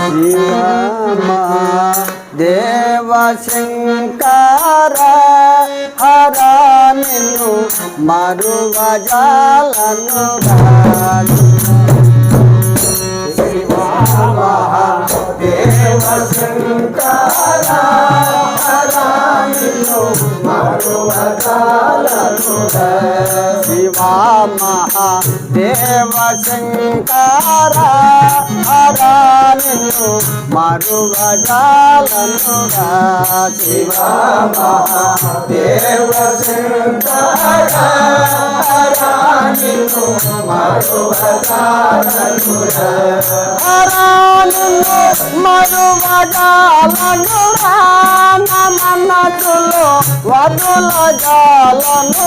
శివమా దేవ శంకర హర నిన్ను మరువ జాలను దేవ శంకర నిన్ను మరువ జాలను శివా మహాదేవ శంకర హర నిన్ను మరువ జాలను శివ మహాదేవ శంకర హర నిన్ను మరువ జాలను హర నిన్ను మరువ జాలను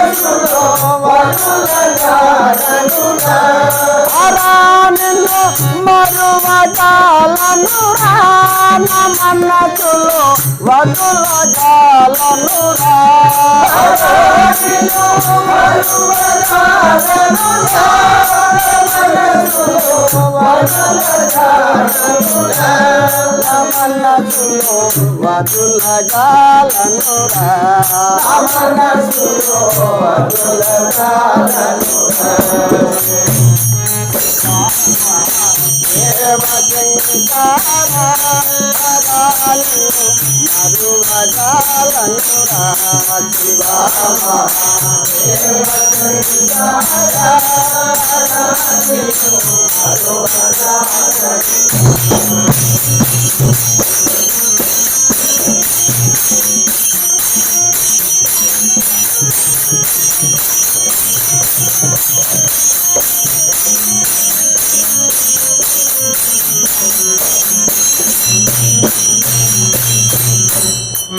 మనసులో వదుల జాలను రా అరానిను మరువ జాలను రాన మనసులో వదుల జాలను రా మనసులో వదుల జాలను రా మనసులో వదుల జాలను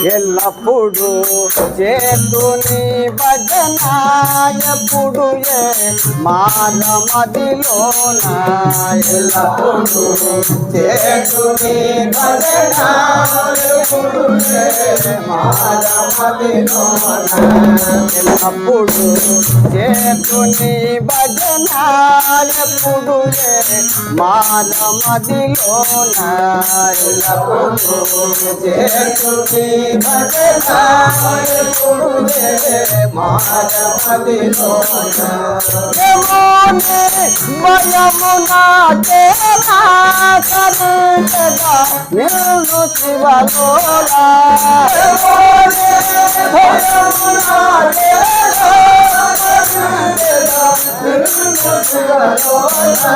ఎల్లప్పుడు చేతుని భజన ఎప్పుడు మాన మదిలోన ఎల్లప్పుడు చేతుని భజన ఎప్పుడు ఏ మానమదిలోన ఎల్లప్పుడు చేతుని భజన ఎప్పుడు మాన మదిలోన ఎల్లప్పుడు చేతుని భజన ఎప్పుడు ఏ మానమదిలోన ఏమోనే భయము నాకేలా కరుణగా నిన్ను శివలోలా ఏమోనే భయము నాకేలా నిన్ను శివలోలా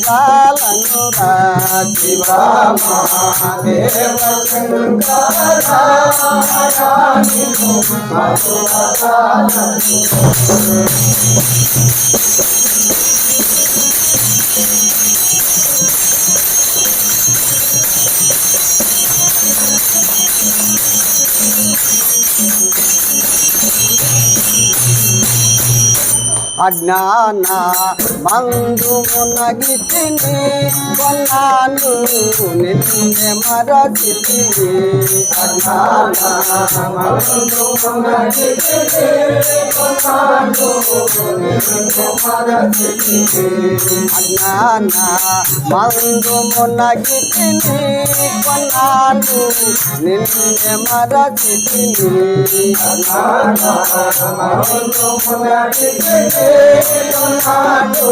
భయము నాకేలా కరుణగా నిన్ను శివలోలా ఏమోనే భయము నాకేలా నిన్ను శివలోన మహాదేవ శంకర నిన్ను మరుభజాలను రా శివ మహాదేవ శంకర నిన్ను మరుభజాలను అజ్ఞాన మందు మునగితిని కొన్నాళ్ళు నిన్నే మరచితిని అజ్ఞాన మందు మునగితిని కొన్నాళ్ళు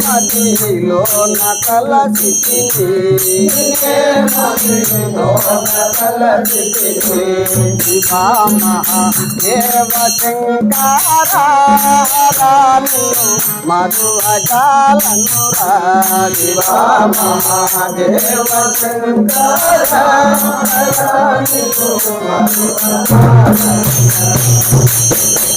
మదిలో నకల శివామహేవ శంకరాను మధువజాలను Thank you.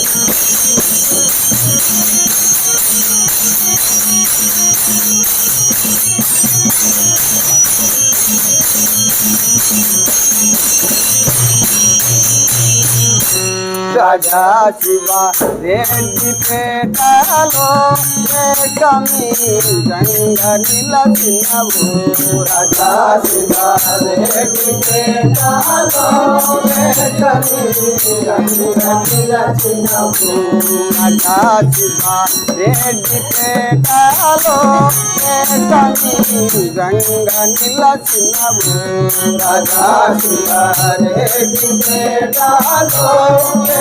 राजा शिवा रेड्डी पे डालो रे कमी गंगा नीला सिन्हा राजा शिवा रेड्डी पे डालो रे कमी गंगा नीला सिन्हा राजा शिवा रेड्डी पे डालो रे कमी गंगा नीला सिन्हा राजा शिवा रेड्डी पे डालो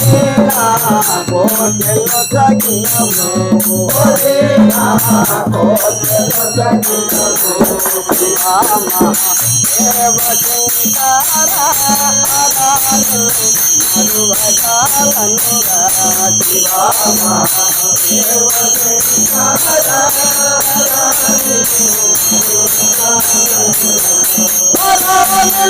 శివామ దేవ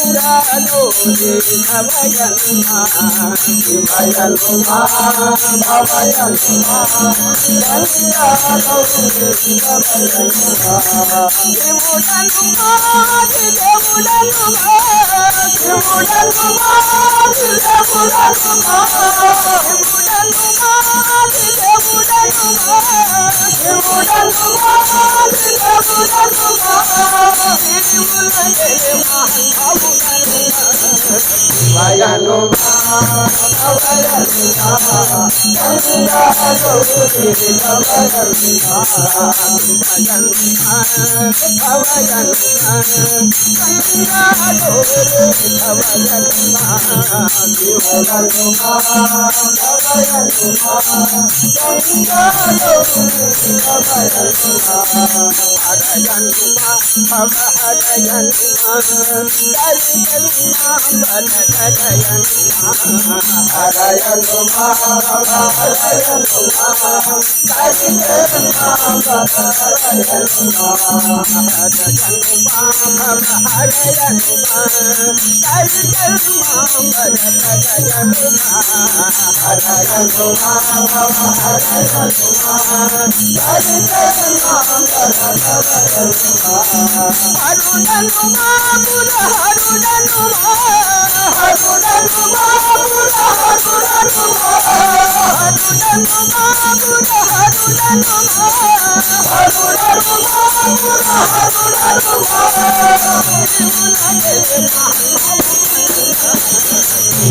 పురాలోని భవయనుమా భవయనుమా భవయనుమా గంగాలోని భవయనుమా దేవుడనుమా దేవుడనుమా దేవుడనుమా దేవుడనుమా దేవుడను దేవుడను దేవుడను దేవుడను దేవుడను మహన్ బాబుడను వయను అరుణను మా పుర అరుణను మా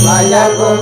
Vaya con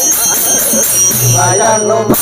জানো মা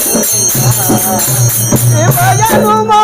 শিব জানু মা